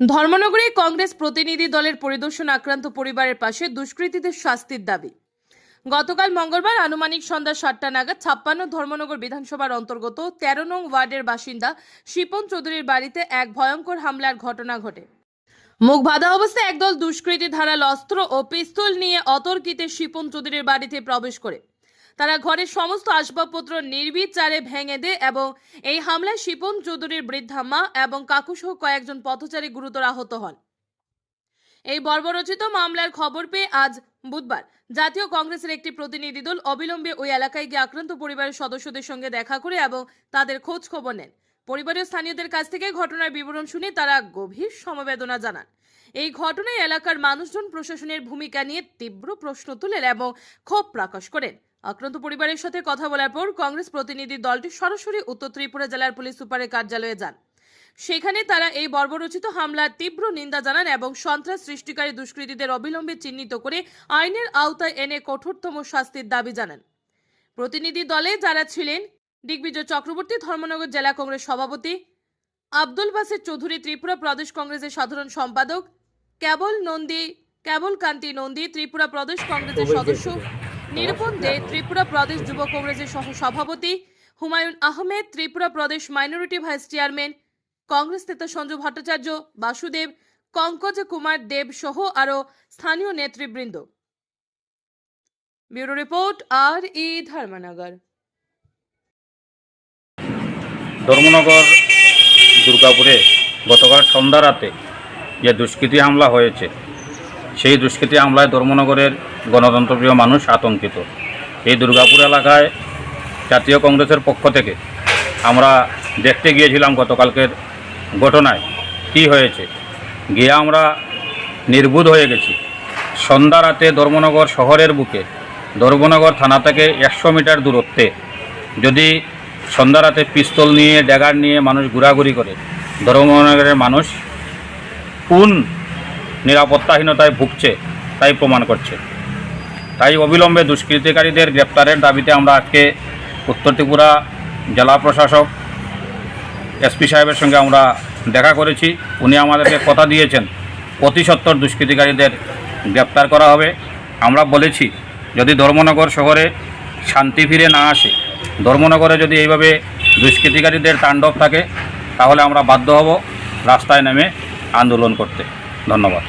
ধর্মনগরে কংগ্রেস প্রতিনিধি দলের পরিদর্শন আক্রান্ত পরিবারের পাশে দুষ্কৃতীদের শাস্তির দাবি। গতকাল মঙ্গলবার আনুমানিক সন্ধ্যা সাতটা নাগাদ ছাপ্পান্ন ধর্মনগর বিধানসভার অন্তর্গত তেরো নং ওয়ার্ডের বাসিন্দা শিপন চৌধুরীর বাড়িতে এক ভয়ঙ্কর হামলার ঘটনা ঘটে। মুখ বাঁধা অবস্থায় একদল দুষ্কৃতী ধারাল অস্ত্র ও পিস্তল নিয়ে অতর্কিতে শিপন চৌধুরীর বাড়িতে প্রবেশ করে। তারা ঘরের সমস্ত আসবাবপত্র নির্বিচারে ভেঙে দেয় এবং এই হামলায় শিপন চৌধুরীর বৃদ্ধা মা এবং কাকুসহ কয়েকজন পথচারী গুরুতর আহত হন। এই বর্বরচিত মামলার খবর পেয়ে আজ বুধবার জাতীয় কংগ্রেসের একটি প্রতিনিধি দল অবিলম্বে ওই এলাকায় গিয়ে আক্রান্ত পরিবারের সদস্যদের সঙ্গে দেখা করে এবং তাদের খোঁজ খবর নেন। পরিবারের স্থানীয়দের কাছ থেকে ঘটনার বিবরণ শুনে তারা গভীর সমবেদনা জানান। এই ঘটনায় এলাকার মানুষজন প্রশাসনের ভূমিকা নিয়ে তীব্র প্রশ্ন তুলেন এবং ক্ষোভ প্রকাশ করেন। আক্রান্ত পরিবারের সাথে কথা বলার পর কংগ্রেস প্রতিনিধি দলটি সরাসরি উত্তর ত্রিপুরা জেলার পুলিশ সুপারের কার্যালয়ে যান। সেখানে তারা এই বর্বরচিত হামলার তীব্র নিন্দা জানান এবং সন্ত্রাস সৃষ্টিকারী দুষ্কৃতীদের অবিলম্বে চিহ্নিত করে আইনের আওতায় এনে কঠোরতম শাস্তির দাবি জানান। প্রতিনিধি দলে যারা ছিলেন দিগ্বিজয় চক্রবর্তী ধর্মনগর জেলা কংগ্রেস সভাপতি আব্দুল বাসের চৌধুরী ত্রিপুরা প্রদেশ কংগ্রেসের সাধারণ সম্পাদক কেবল নন্দী কেবল কান্তি নন্দী ত্রিপুরা প্রদেশ কংগ্রেসের সদস্য নিরূপণ দে ত্রিপুরা প্রদেশ যুব কংগ্রেসের সহ সভাপতি হুমায়ুন আহমেদ, ত্রিপুরা প্রদেশ মাইনরিটি ভাইস চেয়ারম্যান কংগ্রেস নেতা সঞ্জু ভট্টাচার্য, বাসুদেব কঙ্কজ কুমার দেব সহ আরও স্থানীয় নেতৃবৃন্দ। ব্যুরো রিপোর্ট, আর ই ধর্মনগর। ধর্মনগর দুর্গাপুরে গতকাল সন্ধ্যা রাতে যে দুষ্কৃতী হামলা হয়েছে সেই দুষ্কৃতী হামলায় ধর্মনগরের গণতন্ত্রপ্রিয় মানুষ আতঙ্কিত। এই দুর্গাপুর এলাকায় জাতীয় কংগ্রেসের পক্ষ থেকে আমরা দেখতে গিয়েছিলাম গতকালকের ঘটনায় কি হয়েছে। গিয়ে আমরা নির্বুধ হয়ে গেছি। সন্ধ্যা রাতে ধর্মনগর শহরের বুকে ধর্মনগর থানা থেকে একশো মিটার দূরত্বে যদি সন্ধ্যা রাতে পিস্তল নিয়ে, ড্যাগার নিয়ে মানুষ ঘোরাঘুরি করে, ধর্মনগরের মানুষ কোন নিরাপত্তাহীনতায় ভুগছে, তাই প্রমাণ করছে। তাই অবিলম্বে দুষ্কৃতিকারীদের গ্রেপ্তারের দাবিতে আমরা আজকে উত্তর ত্রিপুরা জেলা প্রশাসক এসপি সাহেবের সঙ্গে আমরা দেখা করেছি। উনি আমাদেরকে কথা দিয়েছেন, অতি সত্তর দুষ্কৃতিকারীদের গ্রেপ্তার করা হবে। আমরা বলেছি, যদি ধর্মনগর শহরে শান্তি ফিরে না আসে, ধর্মনগরে যদি এইভাবে দুষ্কৃতিকারীদের তাণ্ডব থাকে, তাহলে আমরা বাধ্য হব রাস্তায় নেমে আন্দোলন করতে। ধন্যবাদ।